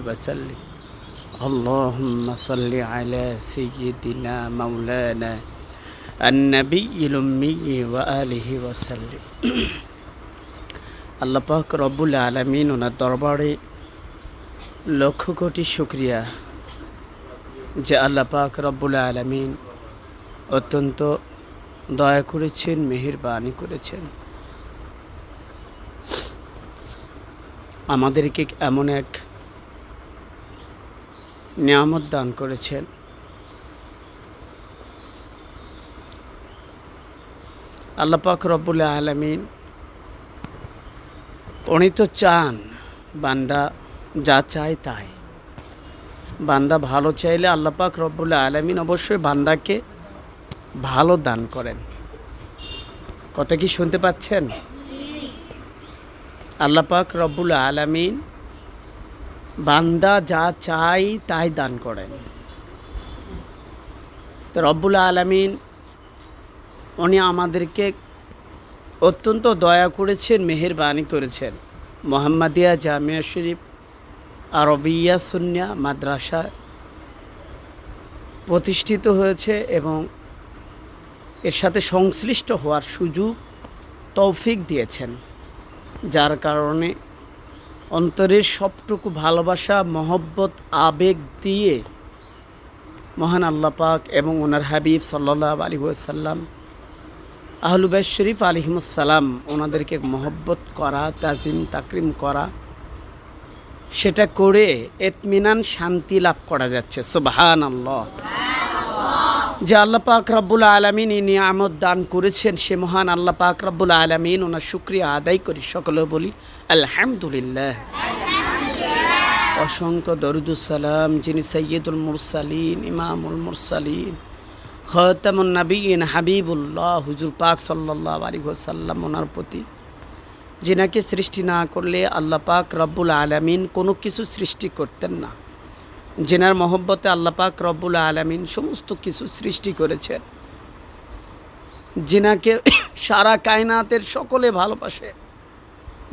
وسلم اللهم صل على سيدنا مولانا النبي الأمي وآله وسلم আল্লাহ পাক রব্বুল আলমিন ওনার দরবারে লক্ষ কোটি শুক্রিয়া যে আল্লাহ পাক রব্বুল আলমিন অত্যন্ত দয়া করেছেন মেহেরবানি করেছেন আমাদেরকে এমন এক নিয়ামত দান করেছেন। আল্লাপাক রব্বুল আলমিন উনি তো চান বান্দা যা চায় তাই। বান্দা ভালো চাইলে আল্লাপাক রব্বুল আলমিন অবশ্যই বান্দাকে ভালো দান করেন। কথা কি শুনতে পাচ্ছেন? আল্লাপাক রব্বুল আলমিন বান্দা যা চাই তাই দান করেন। তো রব্বুল আলমিন, উনি আমাদেরকে অত্যন্ত দয়া করেছেন, মেহেরবানি করেছেন। মোহাম্মদিয়া জামিয়া শরীফ, আরবিয়া সুন্নিয়া মাদ্রাসা প্রতিষ্ঠিত হয়েছে এবং এর সাথে সংশ্লিষ্ট হওয়ার সুযোগ, তৌফিক দিয়েছেন। যার কারণে অন্তরের সবটুকু ভালোবাসা, মহব্বত, আবেগ দিয়ে মহান আল্লাহ পাক এবং ওনার হাবিব সাল্লাহ আলী সাল্লাম আহলুবাই শরীফ আলিহিমসাল্লাম ওনাদেরকে মহব্বত করা, তাজিম, তাকরিম করা, সেটা করে এতমিনান শান্তি লাভ করা যাচ্ছে। সুবাহান আল্লাহ যে আল্লাহ পাক রব্বুল আলমিন এই নিয়ামত দান করেছেন, সে মহান আল্লাহ পাক রব্বুল আলমিন ওনার শুক্রিয়া আদায় করি। সকলে বলি, আলহামদুলিল্লাহ। অসংখ্য দরুদুসালাম যিনি সৈয়দুল মুরসালিন, ইমামুল মুরসালিন, খতামুন হাবিবুল্লাহ, হুজুর পাক সাল্লাহ আলী সাল্লাম ওনার প্রতি। যিনাকে সৃষ্টি না করলে আল্লাহ পাক রব্বুল আলমিন কোনো কিছু সৃষ্টি করতেন না। জেনার মহব্বতে আল্লাহ পাক রব্বুল আলমিন সমস্ত কিছু সৃষ্টি করেছেন। জিনাকে সারা কায়নাতের সকলে ভালোবাসে।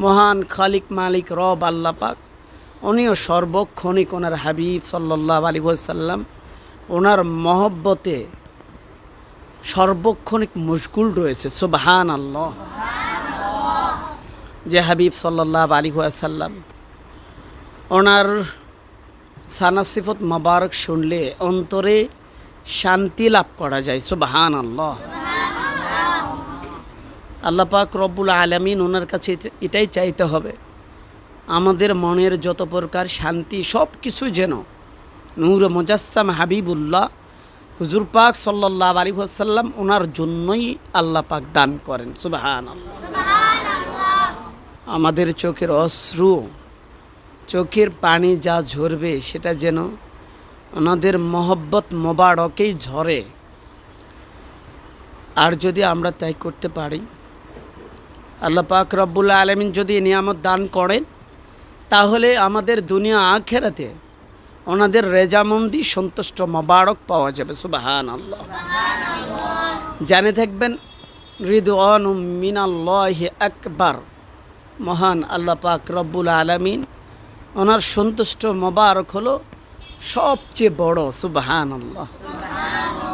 মহান খালিক মালিক রব আল্লাহ পাক, উনিও সর্বক্ষণিক ওনার হাবিব সাল্লাহ আলী সাল্লাম ওনার মহব্বতে সর্বক্ষণিক মুশকুল রয়েছে। সুবহান আল্লাহ যে হাবিব সাল্লাহ আলী সাল্লাম ওনার সানাসিফত মোবারক শুনলে অন্তরে শান্তি লাভ করা যায়। সুবাহান আল্লাহ আল্লাহ পাক রব্বুল আলমিন ওনার কাছে এটাই চাইতে হবে। আমাদের মনের যত প্রকার শান্তি সব কিছু যেন। নূর মুজাসসাম হাবিবুল্লাহ হুজুর পাক সাল্লাহ আলী সাল্লাম ওনার জন্যই আল্লাহ পাক দান করেন। সুবাহান আমাদের চোখের অশ্রু চোখের পানি যা ঝরবে সেটা যেন ওনাদের মহব্বত মোবারকেই ঝরে। আর যদি আমরা তাই করতে পারি, আল্লাহ পাক রব্বুল্লা আলমিন যদি নিয়ামত দান করেন, তাহলে আমাদের দুনিয়া আখেরাতে ওনাদের রেজামন্দি, সন্তুষ্ট মোবারক পাওয়া যাবে। সুবাহান আল্লাহ জানে থাকবেন রিদওয়ান মিনাল্লাহ আকবার। মহান আল্লাহ পাক রব্বুল আলমিন ওনার সন্তুষ্ট মোবারক হলো সবচেয়ে বড় সুবাহান আল্লাহ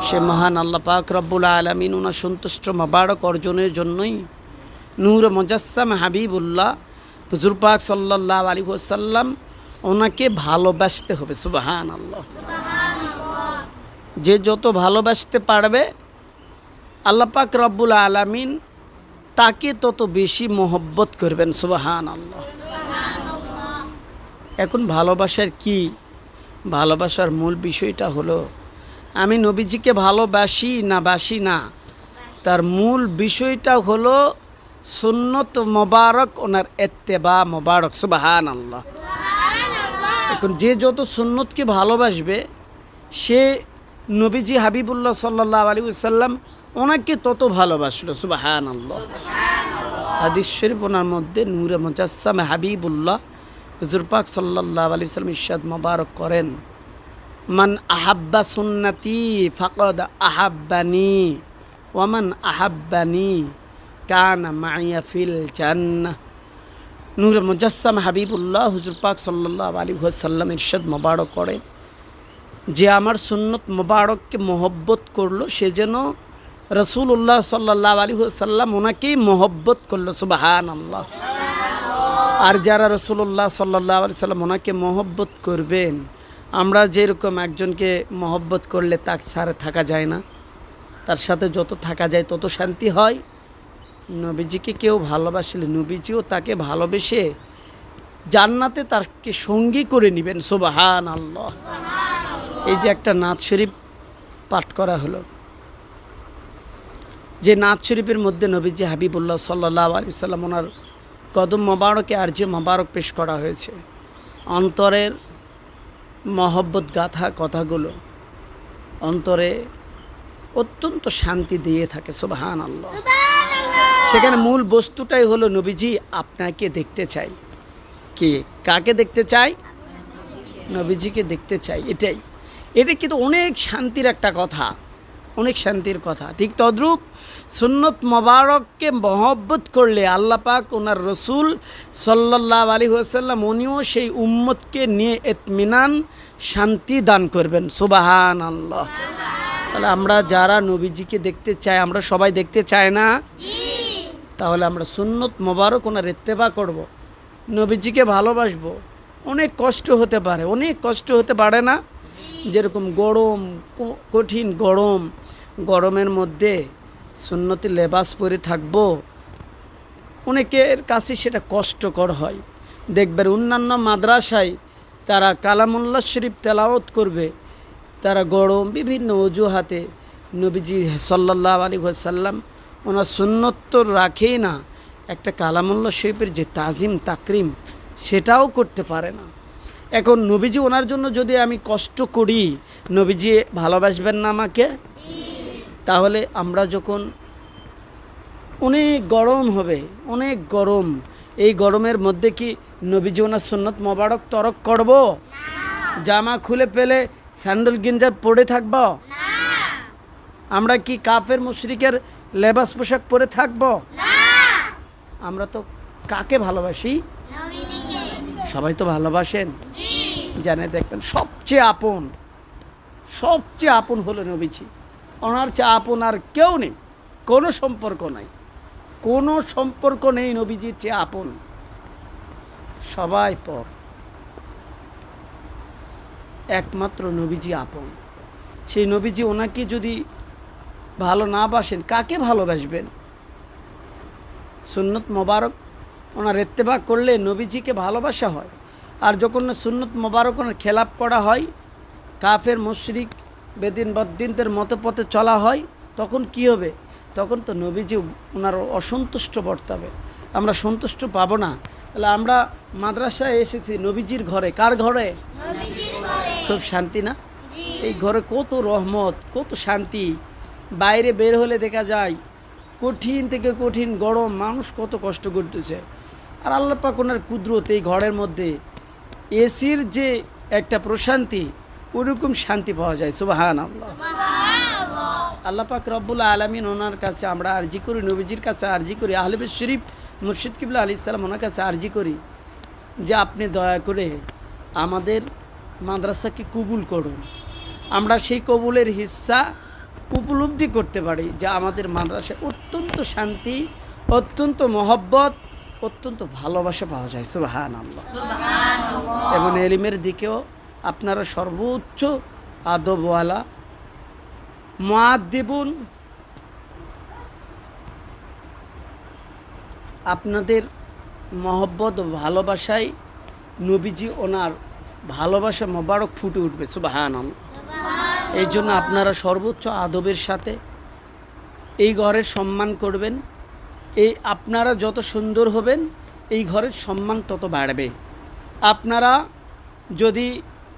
সে মহান আল্লাহ পাক রব্বুল আলমিন ওনার সন্তুষ্ট মোবারক অর্জনের জন্যই নূর মুজাসসাম হাবিবুল্লাহ, হুজুর পাক সাল্লাহ আলী সাল্লাম ওনাকে ভালোবাসতে হবে সুবাহান আল্লাহ যে যত ভালোবাসতে পারবে, আল্লাহ পাক রব্বুল আলমিন তাকে তত বেশি মোহব্বত করবেন সুবাহান আল্লাহ এখন ভালোবাসার কি? ভালোবাসার মূল বিষয়টা হলো, আমি নবীজিকে ভালোবাসি না বাসি না, তার মূল বিষয়টা হলো সুন্নত মোবারক, ওনার এত্তেবা মোবারক সুবাহান আল্লাহ এখন যে যত সুন্নতকে ভালোবাসবে, সে নবীজি হাবিবুল্লাহ সাল্লাহ আলী সাল্লাম ওনাকে তত ভালোবাসলো সুবাহান আল্লাহ হাদিস শরীফ ওনার মধ্যে নূরে মুজাসসাম হাবিবুল্লাহ হুজুর পাক সাল্লাহ আলি সাল্লাম ইশাদ মোবারক করেন, মান আহাব্বা সুন্নতি ফাকদ আহাব্বানি ওয়ামান আহাব্বানি কান মাইয়া ফিল জান্নাহ। নূর মুজাসসাম হাবিবুল্লাহ হুজুর পাক সাল্লাহ আলী সাল্লাম ইরশাদ মোবারক করেন, যে আমার সুন্নত মোবারককে মহব্বত করল, সে যেন রসুল্লাহ সাল্লাহ আলী সাল্লাম ওনাকেই মহব্বত করল। সুবাহান আল্লাহ আর যারা রসুল্লাহ সাল্লাহ আলি সাল্লাম ওনাকে মহব্বত করবেন, আমরা যেরকম একজনকে মহব্বত করলে তার ছাড়ে থাকা যায় না। তার সাথে যত থাকা যায় তত শান্তি হয়। নবীজিকে কেউ ভালোবাসলে, নবীজিও তাকে ভালোবেসে জান্নাতে তাকে সঙ্গী করে নেবেন। সোবাহান আল্লাহ এই যে একটা নাথ শরীফ পাঠ করা হলো। যে নাথ শরীফের মধ্যে নবীজি হাবিবুল্লাহ সাল্লাহ আলি সাল্লাম ওনার কদম মোবারকে আর যে মোবারক পেশ করা হয়েছে অন্তরের মহব্বত গাথা কথাগুলো অন্তরে অত্যন্ত শান্তি দিয়ে থাকে সুবাহান আল্লাহ সেখানে মূল বস্তুটাই হলো নবীজি আপনাকে দেখতে চাই। কে? কাকে দেখতে চাই? নবীজিকে দেখতে চাই এটাই। এটা কিন্তু অনেক শান্তির একটা কথা। অনেক শান্তির কথা। ঠিক তদ্রূপ সুন্নত মোবারককে মহব্বত করলে আল্লাহ পাক ওনার রসুল সাল্লাহ আলী ওসাল্লাম উনিও সেই উম্মতকে নিয়ে এতমিনান শান্তি দান করবেন। সুবাহান আল্লাহ তাহলে আমরা যারা নবীজিকে দেখতে চাই, আমরা সবাই দেখতে চাই না? তাহলে আমরা সুন্নত মোবারক ওনার ইত্তেবা করব। নবীজিকে ভালোবাসবো। অনেক কষ্ট হতে পারে। অনেক কষ্ট হতে পারে না? যেরকম গরম কঠিন গরম গরমের মধ্যে সুন্নতি লেবাস পরে থাকব, অনেকের কাছে সেটা কষ্টকর হয়। দেখবেন অন্যান্য মাদ্রাসায় তারা কালামুল্লাহ শরীফ তেলাওত করবে, তারা গরম বিভিন্ন অজুহাতে নবীজি সাল্লাহ আলী সাল্লাম ওনার সুন্নত রাখেই না, একটা কালামুল্লাহ শরীফের যে তাজিম, তাকরিম, সেটাও করতে পারে না। এখন নবীজি ওনার জন্য যদি আমি কষ্ট করি, নবীজি ভালোবাসবেন না আমাকে? তাহলে আমরা যখন অনেক গরম হবে অনেক গরম এই গরমের মধ্যে কি নবীজি ওনার সুন্নত মোবারক তরক করব? জামা খুলে পেলে স্যান্ডেল গিঞ্জার পরে থাকব? আমরা কি কাফের মুশরিকের লেবাস পোশাক পরে থাকব? আমরা তো কাকে ভালোবাসি? সবাই তো ভালোবাসেন। জানে দেখবেন সবচেয়ে আপন সবচেয়ে আপন হলো নবীজি। ওনার চেয়ে আপন আর কেউ নেই, কোনো সম্পর্ক নাই। কোনো সম্পর্ক নেই নবীজির চেয়ে আপন। সবাই পর। একমাত্র নবীজি আপন। সেই নবীজি ওনাকে যদি ভালো না বাসেন, কাকে ভালোবাসবেন? সুন্নত মোবারক ওনার এত্তেবা করলে নবীজিকে ভালোবাসা হয়। আর যখন সুন্নত মোবারক ওনার খেলাপ করা হয়, কাফের, মুশরিক বেদিন বদ্দিনদের মতো পথে চলা হয় তখন কি হবে? তখন তো নবীজি ওনার অসন্তুষ্ট বর্তাবে আমরা সন্তুষ্ট পাবো না। তাহলে আমরা মাদ্রাসায় এসেছি নবীজির ঘরে। কার ঘরে? খুব শান্তি না? এই ঘরে কত রহমত কত শান্তি। বাইরে বের হলে দেখা যায় কঠিন থেকে কঠিন গরম মানুষ কত কষ্ট করতেছে। আর আল্লাহ পাক ওনার কুদরত এই ঘরের মধ্যে। এসির যে একটা প্রশান্তি ওরকম শান্তি পাওয়া যায় সুবাহান আল্লাহ আল্লাহ পাক রব্বুল আলমিন ওনার কাছে আমরা আরজি করি নবীজির কাছে আরজি করি আহলেবের শরীফ মুর্শিদ কিবলা আলি ইসলাম ওনার কাছে আরজি করি যে আপনি দয়া করে আমাদের মাদ্রাসাকে কবুল করুন। আমরা সেই কবুলের হিস্সা উপলব্ধি করতে পারি যে আমাদের মাদ্রাসায় অত্যন্ত শান্তি অত্যন্ত মহব্বত অত্যন্ত ভালোবাসা পাওয়া যায় সুবাহান আল্লাহ এবং এলিমের দিকেও আপনারা সর্বোচ্চ আদবওয়ালা দেবুন আপনাদের মহব্বত ভালোবাসায় নবীজি ওনার ভালোবাসা মোবারক ফুটে উঠবে সুবাহান এই জন্য আপনারা সর্বোচ্চ আদবের সাথে এই ঘরের সম্মান করবেন। এই আপনারা যত সুন্দর হবেন এই ঘরের সম্মান তত বাড়বে। আপনারা যদি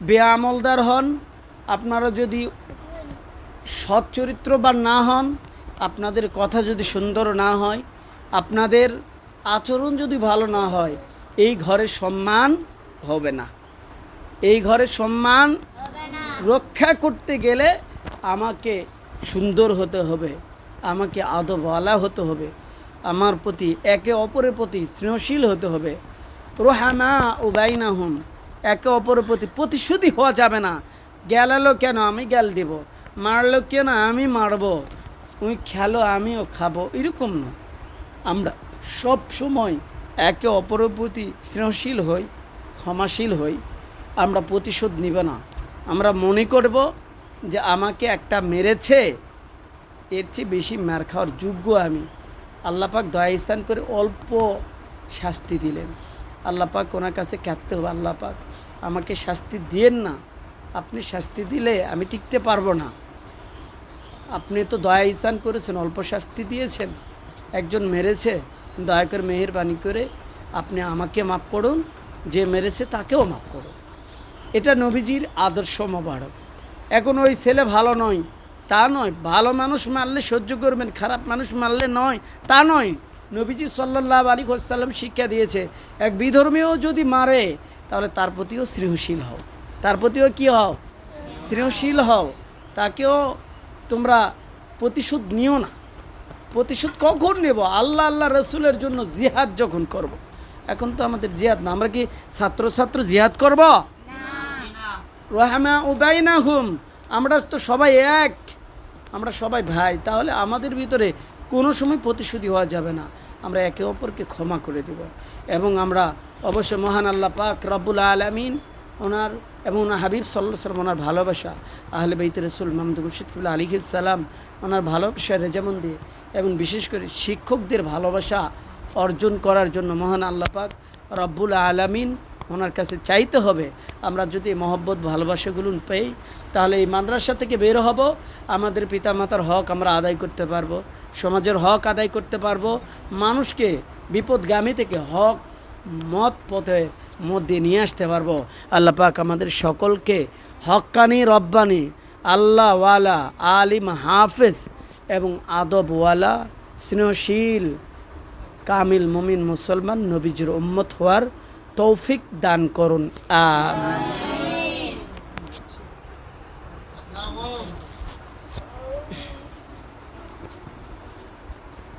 বেআমলদার হন, আপনারা যদি সৎ চরিত্রবান না হন, আপনাদের কথা যদি সুন্দর না হয়, আপনাদের আচরণ যদি ভালো না হয়, এই ঘরের সম্মান হবে না। এই ঘরের সম্মান রক্ষা করতে গেলে আমাকে সুন্দর হতে হবে, আমাকে আদবওয়ালা হতে হবে, আমার প্রতি একে অপরের প্রতি স্নেহশীল হতে হবে। রোহামা উবাইনা হুম একে অপরের প্রতি প্রতিশ্রুতি হওয়া যাবে না। গেলালো কেন? আমি গেল দেব। মারলো কেন? আমি মারবো। তুমি খেলো, আমিও খাব। এরকম না। আমরা সব সময় একে অপরের প্রতি স্নেহশীল হই, ক্ষমাশীল হই। আমরা প্রতিশোধ নিব না। আমরা মনে করব যে আমাকে একটা মেরেছে। এর চেয়ে বেশি মার খাওয়ার যোগ্য আমি। আল্লাপাক দয়া ইস্তান করে অল্প শাস্তি দিলেন। আল্লাপাক ওনার কাছে কাঁদতে হবে আল্লাপাক আমাকে শাস্তি দিয়েন না। আপনি শাস্তি দিলে আমি টিকতে পারব না। আপনি তো দয়া ইসান করেছেন, অল্প শাস্তি দিয়েছেন। একজন মেরেছে, দয়া করে মেহেরবানি করে আপনি আমাকে মাফ করুন। যে মেরেছে তাকেও মাফ করুন। এটা নবীজির আদর্শ মোবারক। এখন ওই ছেলে ভালো নয়, তা নয়। ভালো মানুষ মারলে সহ্য করবেন, খারাপ মানুষ মারলে নয়, তা নয়। নবীজি সাল্লাহ আলী হোসাল্লাম শিক্ষা দিয়েছে, এক বিধর্মীয় যদি মারে তাহলে তার প্রতিও স্নেহশীল হও। তার প্রতিও কী হও? স্নেহশীল হও। তাকেও তোমরা প্রতিশোধ নিও না। প্রতিশোধ কখন নেব? আল্লাহ আল্লাহ রসুলের জন্য জিহাদ যখন করব। এখন তো আমাদের জিহাদ না। আমরা কি ছাত্রছাত্র জিহাদ করব? রহমা উবাই না হুম আমরা তো সবাই এক। আমরা সবাই ভাই। তাহলে আমাদের ভিতরে কোনো সময় প্রতিশোধী হওয়া যাবে না। আমরা একে অপরকে ক্ষমা করে দেব। এবং আমরা অবশ্যই মহান আল্লাহ পাক রব্বুল আলমিন ওনার এবং ওনার হাবিব সাল্লাহ সাল্লাম ওনার ভালোবাসা, আহলে বেইত রসুল মাহমুদ মুর্শিদুল্লাহ সালাম ওনার ভালোবাসা রেজামন দিয়ে এবং বিশেষ করে শিক্ষকদের ভালোবাসা অর্জন করার জন্য মহান আল্লাহ পাক রব্বুল আলমিন ওনার কাছে চাইতে হবে। আমরা যদি মহব্বত ভালোবাসাগুলো পাই, তাহলে এই মাদ্রাসা থেকে বের হব। আমাদের পিতামাতার হক আমরা আদায় করতে পারব, সমাজের হক আদায় করতে পারব। মানুষকে বিপদগামী থেকে হক মত পথে মধ্যে নিয়ে আসতে পারব। আল্লাহ পাক আমাদের সকলকে হক্কানি রব্বানি, আল্লাহওয়ালা, আলিম, হাফেজ এবং আদবওয়ালা, স্নেহশীল, কামিল, মমিন, মুসলমান নবীজির উম্মত হওয়ার তৌফিক দান করুন। আমিন।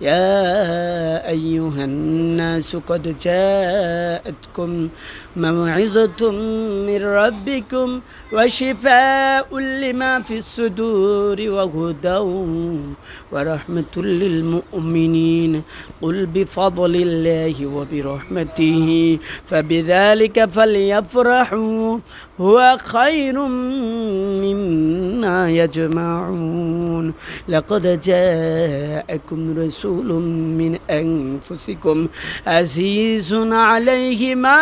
يا أيها الناس قد جاءتكم موعظة من ربكم وشفاء لما في الصدور وهدى ورحمة للمؤمنين. قل بفضل الله وبرحمته فبذلك فليفرحوا هو خير مما يجمعون. لقد جاءكم رسول من أنفسكم عزيز عليه ما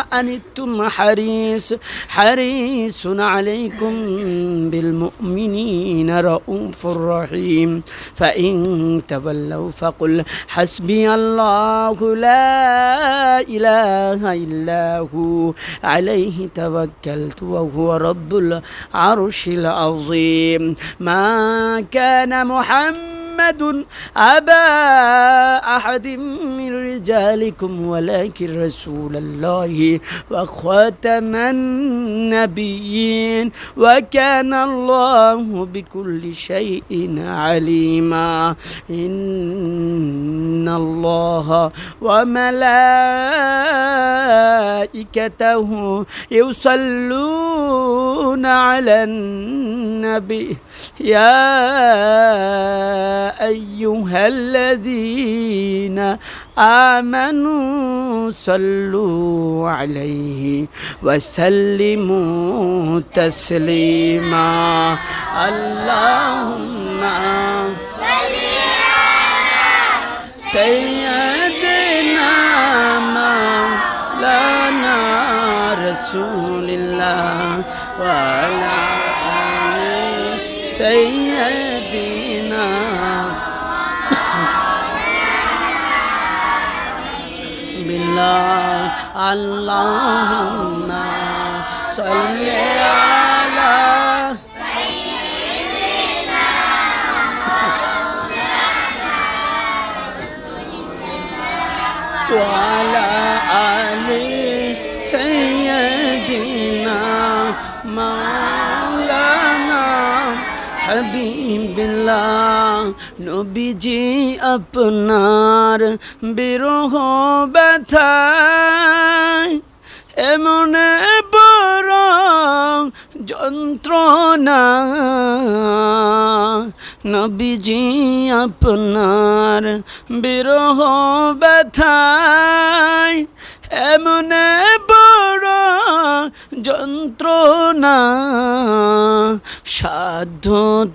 أنتم حريص حريص عليكم بالمؤمنين رؤوف رحيم. فإن تولوا فقل حسبي الله لا إله إلا هو عليه توكلت وهو رب العرش العظيم. ما كان محمد محمد أبا أحد من رجالكم ولكن رسول الله وخاتم النبيين وكان الله بكل شيء عليما. إن الله وملائكته يصلون على النبي. يا أيها الذين آمنوا صلوا عليه وسلموا تسليما. اللهم سيدنا مولانا رسول الله وعلى آله سيدنا بالله اللهم صل على وعلى آل سيدنا مولانا হাবিবিল্লাহ নবীজি আপনার বিরহ ব্যথায়। এমন বড় যন্ত্রণা। নবীজি আপনার বিরহ ব্যথায়। এমন বড় যন্ত্রণা। সাধ্য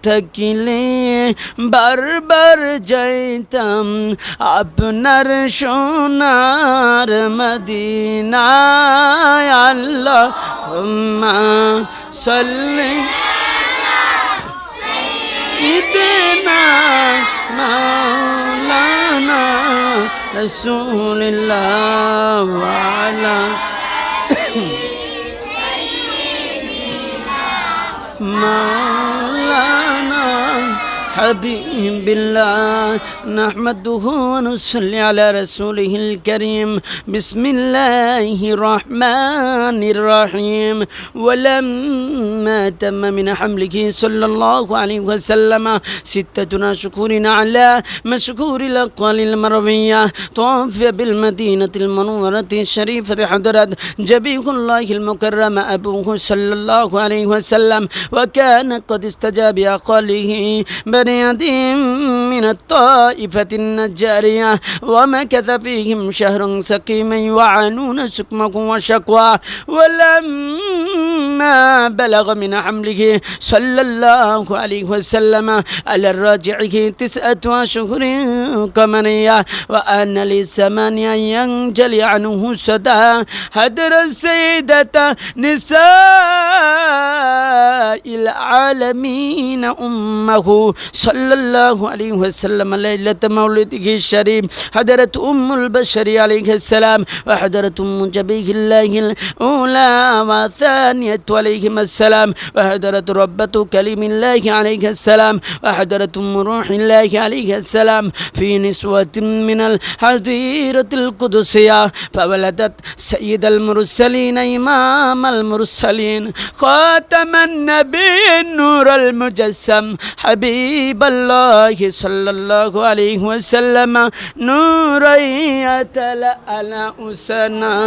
থাকিলে বারবার যাইতাম আপনার সোনার মদিনায়। আল্লাহ সাল্লি ইদনা my حبيب الله نحمده ونصلي على رسوله الكريم. بسم الله الرحمن الرحيم. ولما تم من حمله صلى الله عليه وسلم ستة شكور على مشكور الأقوال المروية توفي بالمدينة المنورة الشريفة حضرت جبيه الله المكرم أبوه صلى الله عليه وسلم. وكان قد استجاب أقاله بريد من الطائفة النجارية ومكث فيهم شهر سقيما يعانون سكمه وشكوى ولما بلغ من حمله صلى الله عليه وسلم على الراجعه تسعة أشهر قمرية وأن للثمانية ينجلي عنه سدى هدر السيدة نساء العالمين أمه. صلى الله عليه وسلم ليلة مولده الشريف حضرت أم البشر عليه السلام وحضرت أم جبيه الله الأولى وثانية عليهم السلام وحضرت ربة كلم الله عليه السلام وحضرت أم روح الله عليه السلام في نسوة من الحضيرة القدسية فولدت سيد المرسلين إمام المرسلين خاتم النبي النور المجسم حبيب الله صلى الله عليه وسلم. نورا يتلألأ سنا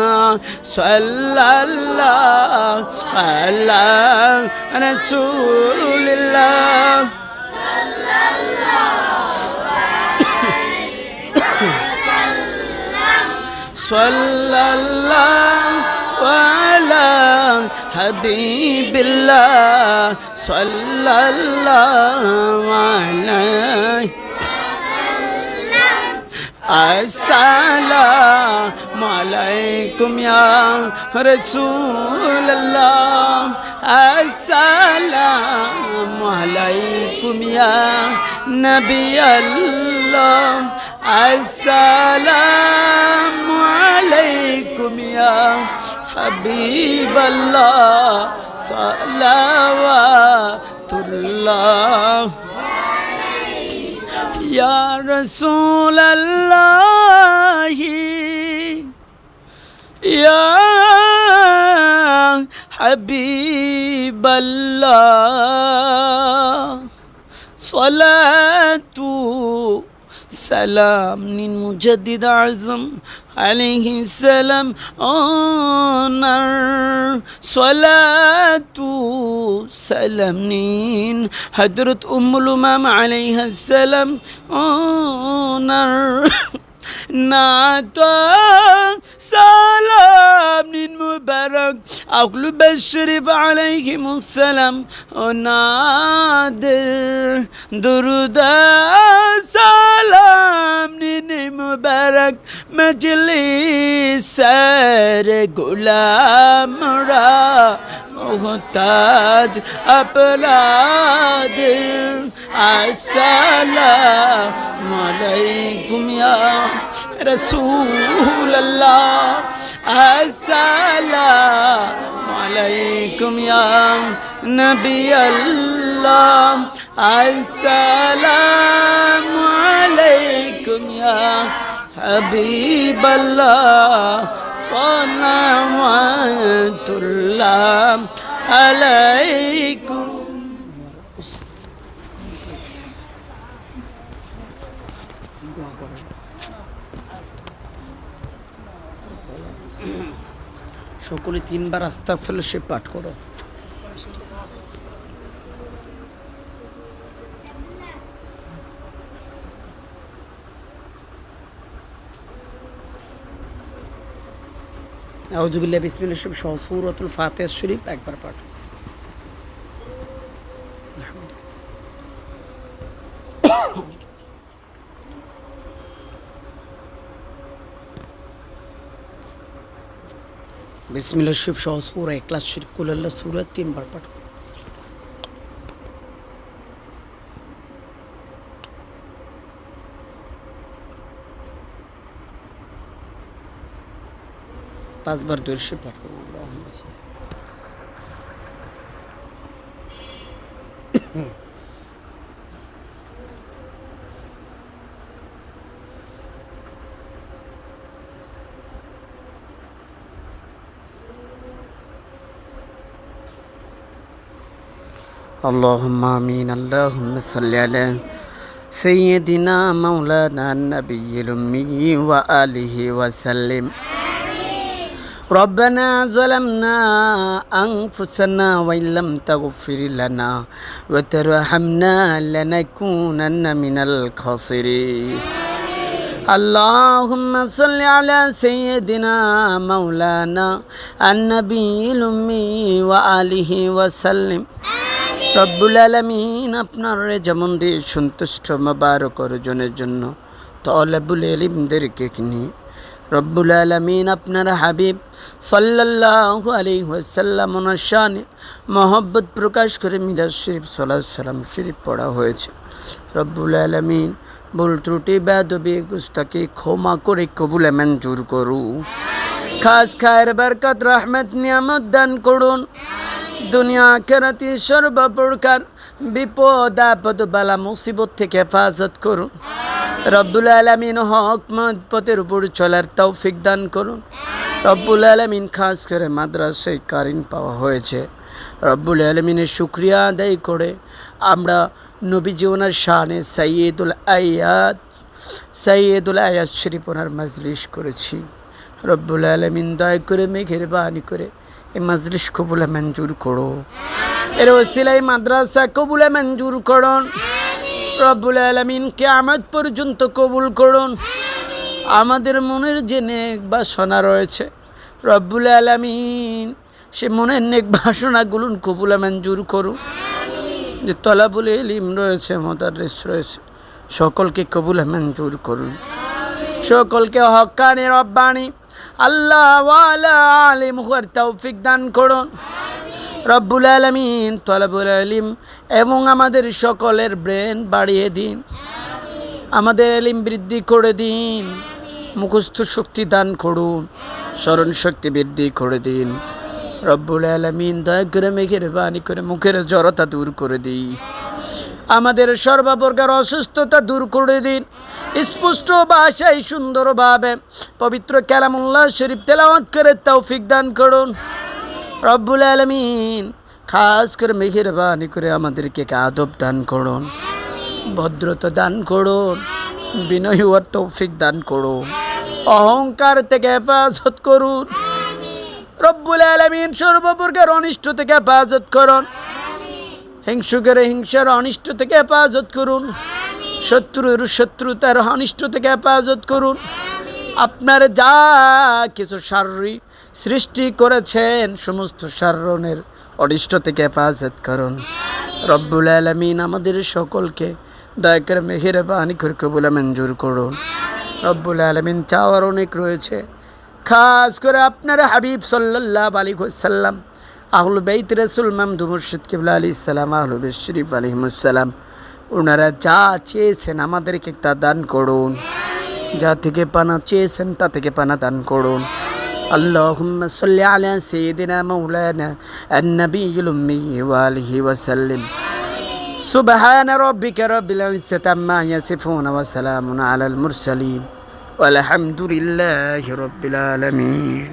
صلى الله على رسول الله صلى الله على حبيب الله صلى الله عليه السلام عليكم يا رسول الله السلام عليكم يا نبي الله السلام عليكم يا حبيب الله صلوات الله يا رسول الله يا حبيب الله صلاة سلام للمجدد أعظم عليه السلام. نار صلاة سلامين حضرة أم الأمام عليها السلام. نار نعطى سلام مبارك أقل بالشريف عليهم السلام ونادر درود سلام مبارك مجلس سر غلام را محتاج أبلاد السلام عليكم يا رسول الله السلام عليكم يا نبي الله السلام عليكم يا حبيب الله صلوات الله عليكم সকলে তিনবার আস্তাক ফেলোশিপ পাঠ করো। আউজুবিল্লাহ বিসমিল্লাহ শরীফ সহ সূরাতুল ফাতিহা শরীফ একবার পাঠ বিসমিল্লাহ শরীফ সহ সূরা ইখলাস শরীফ কুলাল্লাহ সূরা তিনবার পাঠ করো। পাঁচবার দর্শে পাঠ করো আল্লাহুম্মা اللهم آمين. اللهم صل على سيدنا مولانا النبي الأمي وآله وسلم. ربنا ظلمنا أنفسنا وإن لم تغفر لنا وترحمنا لنكونن من الخاسرين. اللهم صل على سيدنا مولانا النبي الأمي وآله وسلم. রব্বুল আলমিন আপনার যেমন দিয়ে সন্তুষ্ট মোবারক অর্জনের জন্য তলেবুল এলিমদেরকে নিয়ে রব্বুল আলমিন আপনার হাবিব সাল্লাল্লাহু আলাইহি ওয়াসাল্লাম শানে মহব্বত প্রকাশ করে মিরাজ শরীফ সাল্লাহ সাল্লাম শরীফ পড়া হয়েছে। রব্বুল আলমিন ভুল ত্রুটি বেদবি গুস্তাকে ক্ষমা করে কবুল এমন জোর করু খাস খায়ের বরকত, রহমত, নিয়ামত দান করুন। দুনিয়া কেরাতি সর্বপ্রকার বিপদ, আপদ, বালা, মুসিবত থেকে হেফাজত করুন। রব্বুল আলমিন হক পথের উপর চলার তৌফিক দান করুন। রব্বুল আলমিন খাস করে মাদ্রাসায় কারিন পাওয়া হয়েছে। রব্বুল আলমিনের শুক্রিয়া আদায় করে আমরা নবী জীবনের শানে সৈয়দুল আয়াত সৈয়দুল আয়াত শরীফ ওনার করেছি। রব্বুল আলমিন দয়া করে মেঘের বাণী করে এই মজলিস কবুলে মঞ্জুর করো। এর ওসিলাই মাদ্রাসা কবুলে মঞ্জুর করুন রব্বুল আলমিন কেয়ামত পর্যন্ত কবুল করুন। আমাদের মনের যে নেক বাসনা রয়েছে, রব্বুল আলমিন সে মনের নেক বাসনাগুলো কবুলে মঞ্জুর করুন। যে তলাবুল ইলিম রয়েছে মদারিস রয়েছে, সকলকে কবুল মঞ্জুর করুন। সকলকে হকানি রব্বানি। আল্লাহ আলিম হওয়ার তৌফিক দান করুন রব্বুল আলমিন তলাবুল আলিম এবং আমাদের সকলের ব্রেন বাড়িয়ে দিন। আমাদের এলিম বৃদ্ধি করে দিন। মুখস্থ শক্তি দান করুন। স্মরণ শক্তি বৃদ্ধি করে দিন। রব্বুল আলমিন দয়া করে মেঘের বাণী করে মুখের জড়তা দূর করে দিই আমাদের সর্বপ্রকার অসুস্থতা দূর করে দিন। স্পষ্ট ভাষায়, সুন্দরভাবে পবিত্র কালামুল্লাহ শরীফ তেলাওয়াত করে তৌফিক দান করুন। রব্বুল আলমিন খাস করে মেঘের বাণী করে আমাদেরকে আদব দান করুন। ভদ্রতা দান করুন। বিনয় হওয়ার তৌফিক দান করুন। অহংকার থেকে হেফাজত করুন। রব্বুল আলমিন সর্বপ্রকার অনিষ্ট থেকে হেফাজত করুন। হিংসুকের হিংসার অনিষ্ট থেকে হেফাজত করুন। শত্রুর শত্রুতার অনিষ্ট থেকে হেফাজত করুন। আপনার যা কিছু শারীরিক সৃষ্টি করেছেন, সমস্ত শারণের অনিষ্ট থেকে হেফাজত করুন। রব্বুল আলমিন আমাদের সকলকে দয়া করে মেহের বাণী করে কবুলা মঞ্জুর করুন। রব্বুল আলমিন চাওয়ার অনেক রয়েছে। খাস করে আপনার হাবিব সাল্লাহ আলী সাল্লাম আহলু বেইত রসুল মামদু মুর্শিদ কিবলা আলী ইসালাম আহলু শরীফ আলহিমুসালাম ওনারা যা চেয়েছেন আমাদেরকে তা দান করুন যা থেকে পানা চেয়েছেন তা থেকে পানা দান করুন اللهم صل على سيدنا مولانا النبي الأمي وآله وسلم سبحان ربك رب العزة عما يصفون وسلام على المرسلين والحمد لله رب العالمين